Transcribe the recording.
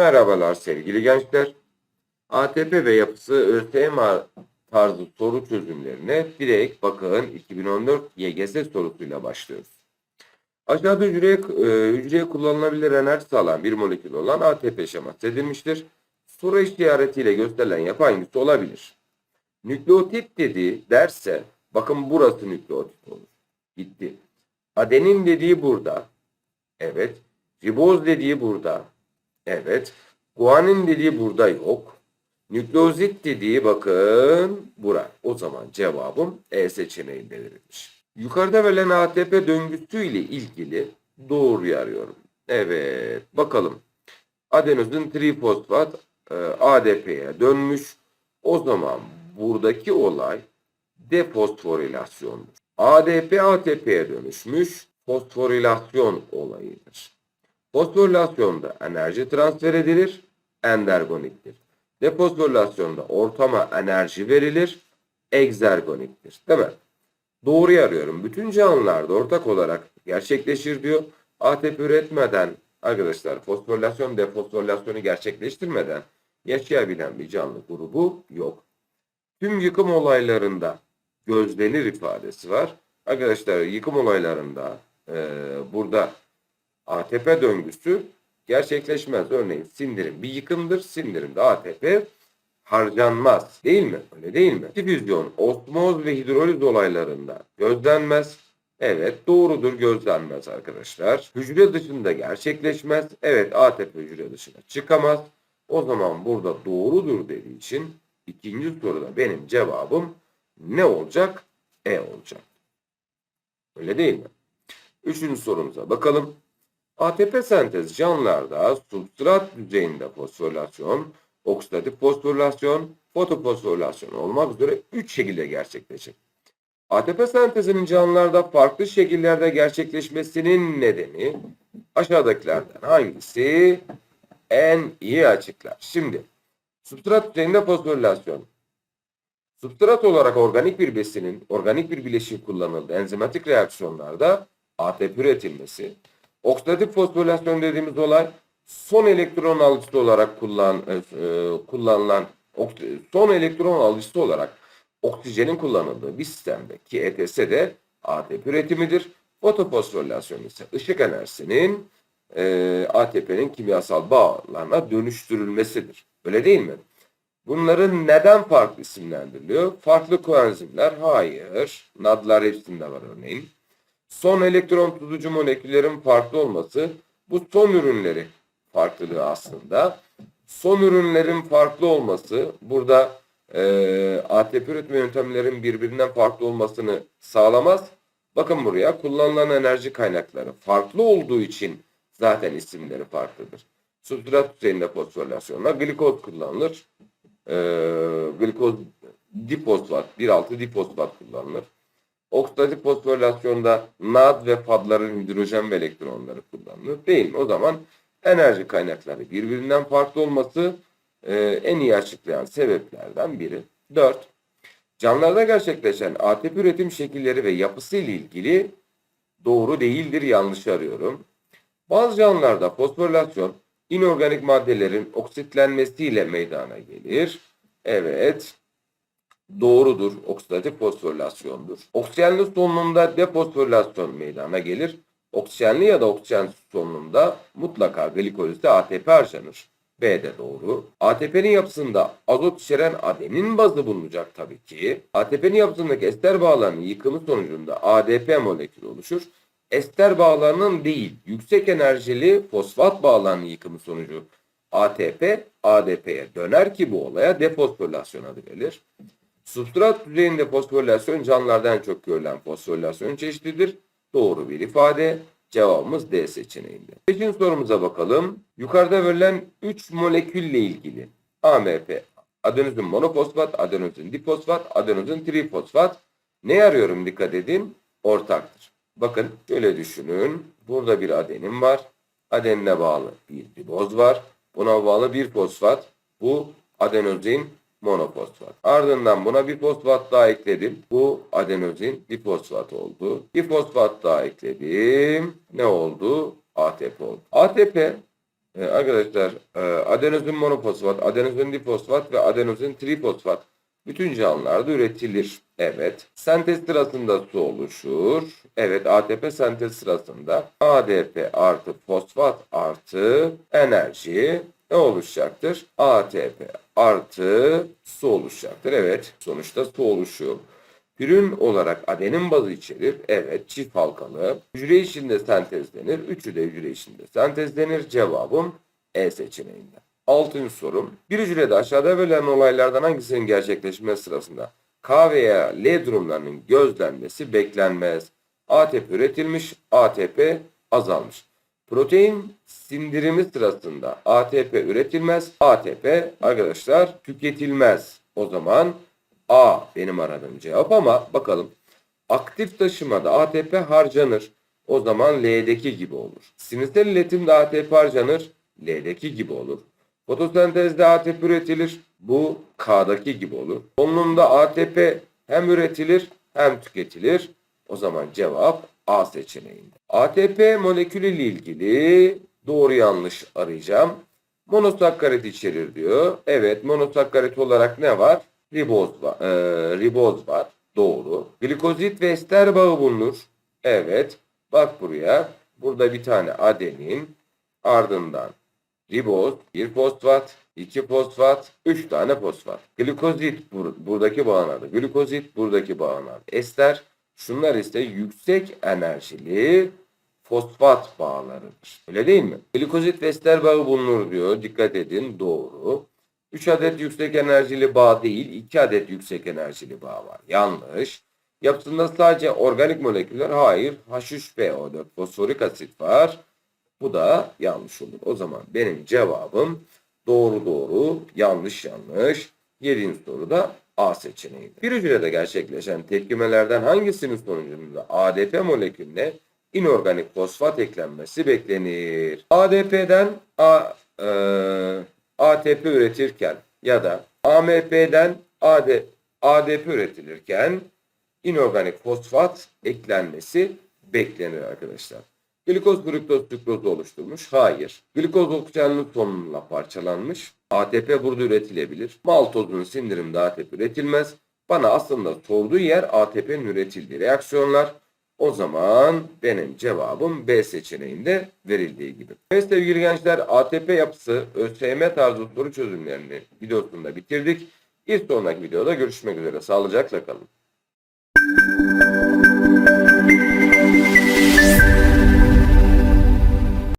Merhabalar sevgili gençler. ATP ve yapısı ÖSYM tarzı soru çözümlerine direkt bakın 2014 YGS sorusuyla başlıyoruz. Aşağıda hücreye, e, hücreye kullanılabilir enerji sağlayan bir molekül olan ATP şeması edilmiştir. Soru işaretiyle gösterilen yapı hangisi olabilir? Nükleotit dediği derse bakın burası nükleotit olur. Gitti. Adenin dediği burada. Evet. Riboz dediği burada. Evet. Guanin dediği burada yok. Nükleozit dediği bakın bura. O zaman cevabım E seçeneğinde verilmiş. Yukarıda verilen ATP döngüsü ile ilgili doğruyu arıyorum. Evet bakalım. Adenozin trifosfat e, ADP'ye dönmüş. O zaman buradaki olay defosforilasyondur. ADP ATP'ye dönüşmüş. Fosforilasyon olayıdır. Fosforilasyonda enerji transfer edilir, endergoniktir. Defosforilasyonda ortama enerji verilir, egzergoniktir. Değil mi? Doğruyu arıyorum. Bütün canlılarda ortak olarak gerçekleşir diyor. ATP üretmeden arkadaşlar fosforilasyon defosforilasyonu gerçekleştirmeden yaşayabilen bir canlı grubu yok. Tüm yıkım olaylarında gözlenir ifadesi var. Arkadaşlar yıkım olaylarında e, burada ATP döngüsü gerçekleşmez. Örneğin sindirim bir yıkımdır. Sindirimde ATP harcanmaz. Değil mi? Öyle değil mi? Difüzyon, osmoz ve hidroliz olaylarında gözlenmez. Evet doğrudur gözlenmez arkadaşlar. Hücre dışında gerçekleşmez. Evet ATP hücre dışına çıkamaz. O zaman burada doğrudur dediği için ikinci soruda benim cevabım ne olacak? E olacak. Öyle değil mi? Üçüncü sorumuza bakalım. ATP sentez canlılarda substrat düzeyinde fosforilasyon, oksidatif fosforilasyon, fotofosforilasyon olmak üzere 3 şekilde gerçekleşir. ATP sentezinin canlılarda farklı şekillerde gerçekleşmesinin nedeni aşağıdakilerden hangisi en iyi açıklar? Şimdi substrat düzeyinde fosforilasyon. Substrat olarak organik bir besinin organik bir bileşim kullanıldığı enzimatik reaksiyonlarda ATP üretilmesi, Oksidatif fosforilasyon dediğimiz olay son elektron alıcısı olarak kullan, e, e, kullanılan son elektron alıcısı olarak oksijenin kullanıldığı bir sistemdeki ETS'de ATP üretimidir. Fotofosforilasyon ise ışık enerjisinin e, ATP'nin kimyasal bağlarına dönüştürülmesidir. Öyle değil mi? Bunların neden farklı isimlendiriliyor? Farklı koenzimler? Hayır. NAD'lar hepsinde var örneğin son elektron tutucu moleküllerin farklı olması bu son ürünleri farklılığı aslında. Son ürünlerin farklı olması burada e, ATP üretme yöntemlerin birbirinden farklı olmasını sağlamaz. Bakın buraya kullanılan enerji kaynakları farklı olduğu için zaten isimleri farklıdır. Substrat düzeyinde fosforilasyonla glikoz kullanılır. E, glikoz difosfat, 1,6 difosfat kullanılır. Oksidatif fosforilasyonda NAD ve FAD'ların hidrojen ve elektronları kullanılır. Değil mi? O zaman enerji kaynakları birbirinden farklı olması e, en iyi açıklayan sebeplerden biri. 4. Canlılarda gerçekleşen ATP üretim şekilleri ve yapısı ile ilgili doğru değildir yanlış arıyorum. Bazı canlılarda fosforilasyon inorganik maddelerin oksitlenmesiyle meydana gelir. Evet doğrudur. Oksidatif fosforilasyondur. Oksijenli solunumda defosforilasyon meydana gelir. Oksijenli ya da oksijen solunumda mutlaka glikolizde ATP harcanır. B de doğru. ATP'nin yapısında azot içeren adenin bazı bulunacak tabii ki. ATP'nin yapısındaki ester bağlarının yıkımı sonucunda ADP molekülü oluşur. Ester bağlarının değil, yüksek enerjili fosfat bağlarının yıkımı sonucu ATP ADP'ye döner ki bu olaya defosforilasyon adı verilir. Substrat düzeyinde fosforilasyon canlılardan çok görülen fosforilasyon çeşididir. Doğru bir ifade. Cevabımız D seçeneğinde. Beşinci sorumuza bakalım. Yukarıda verilen 3 molekülle ilgili AMP, adenozin monofosfat, adenozin difosfat, adenozin trifosfat. Ne arıyorum dikkat edin? Ortaktır. Bakın şöyle düşünün. Burada bir adenin var. Adenine bağlı bir riboz var. Buna bağlı bir fosfat. Bu adenozin monofosfat. Ardından buna bir fosfat daha ekledim. Bu adenozin difosfat oldu. Bir fosfat daha ekledim. Ne oldu? ATP oldu. ATP Ee, arkadaşlar e, adenozin monofosfat, adenozin difosfat ve adenozin trifosfat bütün canlılarda üretilir. Evet. Sentez sırasında su oluşur. Evet ATP sentez sırasında ADP artı fosfat artı enerji ne oluşacaktır? ATP artı su oluşacaktır. Evet sonuçta su oluşuyor. Pürün olarak adenin bazı içerir. Evet çift halkalı. Hücre içinde sentezlenir. Üçü de hücre içinde sentezlenir. Cevabım E seçeneğinde. Altıncı sorum. Bir hücrede aşağıda verilen olaylardan hangisinin gerçekleşmesi sırasında K veya L durumlarının gözlenmesi beklenmez. ATP üretilmiş, ATP azalmış. Protein sindirimi sırasında ATP üretilmez, ATP arkadaşlar tüketilmez. O zaman A benim aradığım cevap ama bakalım. Aktif taşımada ATP harcanır. O zaman L'deki gibi olur. Sinirsel iletimde ATP harcanır. L'deki gibi olur. Fotosentezde ATP üretilir. Bu K'daki gibi olur. Solunumda ATP hem üretilir hem tüketilir. O zaman cevap A seçeneğinde. ATP molekülü ile ilgili doğru yanlış arayacağım. Monosakkarit içerir diyor. Evet monosakkarit olarak ne var? Riboz var. Ee, riboz var. Doğru. Glikozit ve ester bağı bulunur. Evet. Bak buraya. Burada bir tane adenin ardından riboz, bir fosfat, iki fosfat, üç tane fosfat. Glikozit bur- buradaki bağın adı. Glikozit buradaki bağın adı. Ester şunlar ise yüksek enerjili fosfat bağlarıdır. Öyle değil mi? Glikozit ester bağı bulunur diyor. Dikkat edin. Doğru. 3 adet yüksek enerjili bağ değil, 2 adet yüksek enerjili bağ var. Yanlış. Yapısında sadece organik moleküller, hayır. H3PO4 fosforik asit var. Bu da yanlış olur. O zaman benim cevabım doğru doğru, yanlış yanlış. Yediğin soruda A seçeneği. Bir hücrede gerçekleşen tepkimelerden hangisinin sonucunda ADP molekülüne inorganik fosfat eklenmesi beklenir? ADP'den A, e, ATP üretirken ya da AMP'den AD, ADP üretilirken inorganik fosfat eklenmesi beklenir arkadaşlar. Glikoz fruktoz sükrozu oluşturmuş. Hayır. Glikoz oksijenli sonunla parçalanmış. ATP burada üretilebilir. Maltozun sindirimde ATP üretilmez. Bana aslında sorduğu yer ATP'nin üretildiği reaksiyonlar. O zaman benim cevabım B seçeneğinde verildiği gibi. Evet sevgili gençler ATP yapısı ÖSYM tarzı soru çözümlerini videosunda bitirdik. Bir sonraki videoda görüşmek üzere. Sağlıcakla kalın.